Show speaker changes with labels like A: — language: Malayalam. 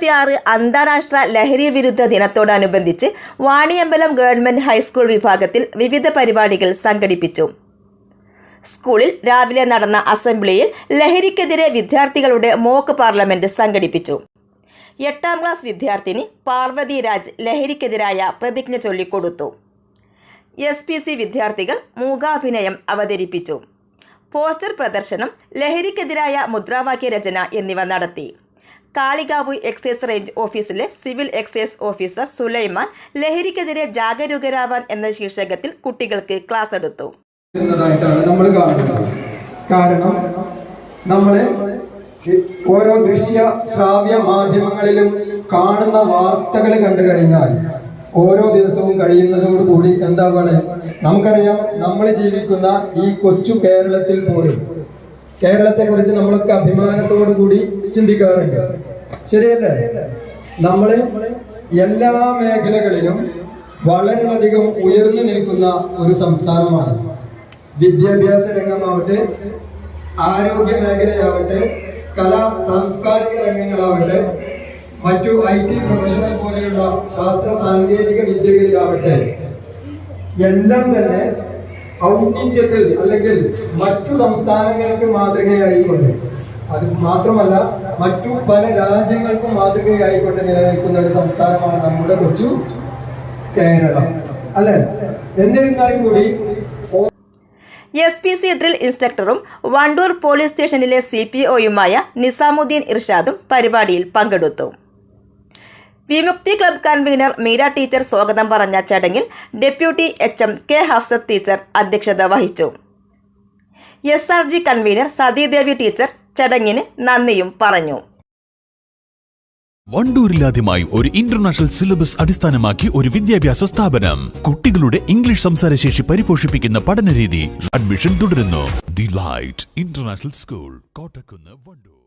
A: ഇരുപത്തിയാറ് അന്താരാഷ്ട്ര ലഹരി വിരുദ്ധ ദിനത്തോടനുബന്ധിച്ച് വാണിയമ്പലം ഗവൺമെന്റ് ഹൈസ്കൂൾ വിഭാഗത്തിൽ വിവിധ പരിപാടികൾ സംഘടിപ്പിച്ചു. സ്കൂളിൽ രാവിലെ നടന്ന അസംബ്ലിയിൽ ലഹരിക്കെതിരെ വിദ്യാർത്ഥികളുടെ മോക്ക് പാർലമെന്റ് സംഘടിപ്പിച്ചു. എട്ടാം ക്ലാസ് വിദ്യാർത്ഥിനി പാർവതി രാജ് ലഹരിക്കെതിരായ പ്രതിജ്ഞ ചൊല്ലിക്കൊടുത്തു. എസ് പി സി വിദ്യാർത്ഥികൾ മൂകാഭിനയം അവതരിപ്പിച്ചു. പോസ്റ്റർ പ്രദർശനം ലഹരിക്കെതിരായ മുദ്രാവാക്യ രചന എന്നിവ നടത്തി. കാളികാവ് എക്സൈസ് റേഞ്ച് ഓഫീസിലെ സിവിൽ എക്സൈസ് ഓഫീസർ സുലൈമാൻ ലഹരിക്കെതിരെ ജാഗരൂകരാവാൻ എന്ന ശീർഷകത്തിൽ കുട്ടികൾക്ക് ക്ലാസ് എടുത്തു.
B: നമ്മൾ കാരണം നമ്മളെ ഓരോ ദൃശ്യ ശ്രാവ്യ മാധ്യമങ്ങളിലും കാണുന്ന വാർത്തകൾ കണ്ടു കഴിഞ്ഞാൽ ഓരോ ദിവസവും കഴിയുന്നതോടുകൂടി പറയുക? നമുക്കറിയാം നമ്മൾ ജീവിക്കുന്ന ഈ കൊച്ചു കേരളത്തിൽ പോലും കേരളത്തെ കുറിച്ച് നമ്മളൊക്കെ അഭിമാനത്തോടു കൂടി ചിന്തിക്കാറുണ്ട്. ശരിയല്ലേ? നമ്മൾ എല്ലാ മേഖലകളിലും വളരെയധികം ഉയർന്നു നിൽക്കുന്ന ഒരു സംസ്ഥാനമാണ്. വിദ്യാഭ്യാസ രംഗമാവട്ടെ ആരോഗ്യ മേഖലയാവട്ടെ കലാ സാംസ്കാരിക രംഗങ്ങളാവട്ടെ മറ്റു ഐ ടി പ്രൊഫഷണൽ പോലെയുള്ള ശാസ്ത്ര സാങ്കേതിക വിദ്യകളിലാവട്ടെ എല്ലാം തന്നെ ഔന്നിത്യത്തിൽ അല്ലെങ്കിൽ മറ്റു സംസ്ഥാനങ്ങൾക്ക് മാതൃകയായിക്കൊണ്ട്. അത് മാത്രമല്ല മറ്റു പല രാജ്യങ്ങൾക്കും മാതൃകയായിക്കൊണ്ട് നിലനിൽക്കുന്ന ഒരു സംസ്ഥാനമാണ് നമ്മുടെ കൊച്ചു കേരളം. അല്ലെ? എന്നിരുന്നാൽ കൂടി
A: എസ് പി സി ഡ്രിൽ ഇൻസ്പെക്ടറും വണ്ടൂർ പോലീസ് സ്റ്റേഷനിലെ സി പി ഒയുമായ നിസാമുദ്ദീൻ ഇർഷാദും പരിപാടിയിൽ പങ്കെടുത്തു. Vimukthi club convener Meera teacher സ്വാഗതം പറഞ്ഞ ചടങ്ങിൽ deputy H M K Hafsath teacher അധ്യക്ഷത വഹിച്ചു. S R G convener Sathidevi teacher ചടങ്ങിന് നന്ദിയും പറഞ്ഞു.
C: വണ്ടൂരിലാദ്യമായി ഒരു ഇന്റർനാഷണൽ സിലബസ് അടിസ്ഥാനമാക്കി ഒരു വിദ്യാഭ്യാസ സ്ഥാപനം. കുട്ടികളുടെ ഇംഗ്ലീഷ് സംസാരശേഷി പരിപോഷിപ്പിക്കുന്ന പഠനരീതി അഡ്മിഷൻ തുടരുന്നു. The light international school Kottakkunnu Wandoor.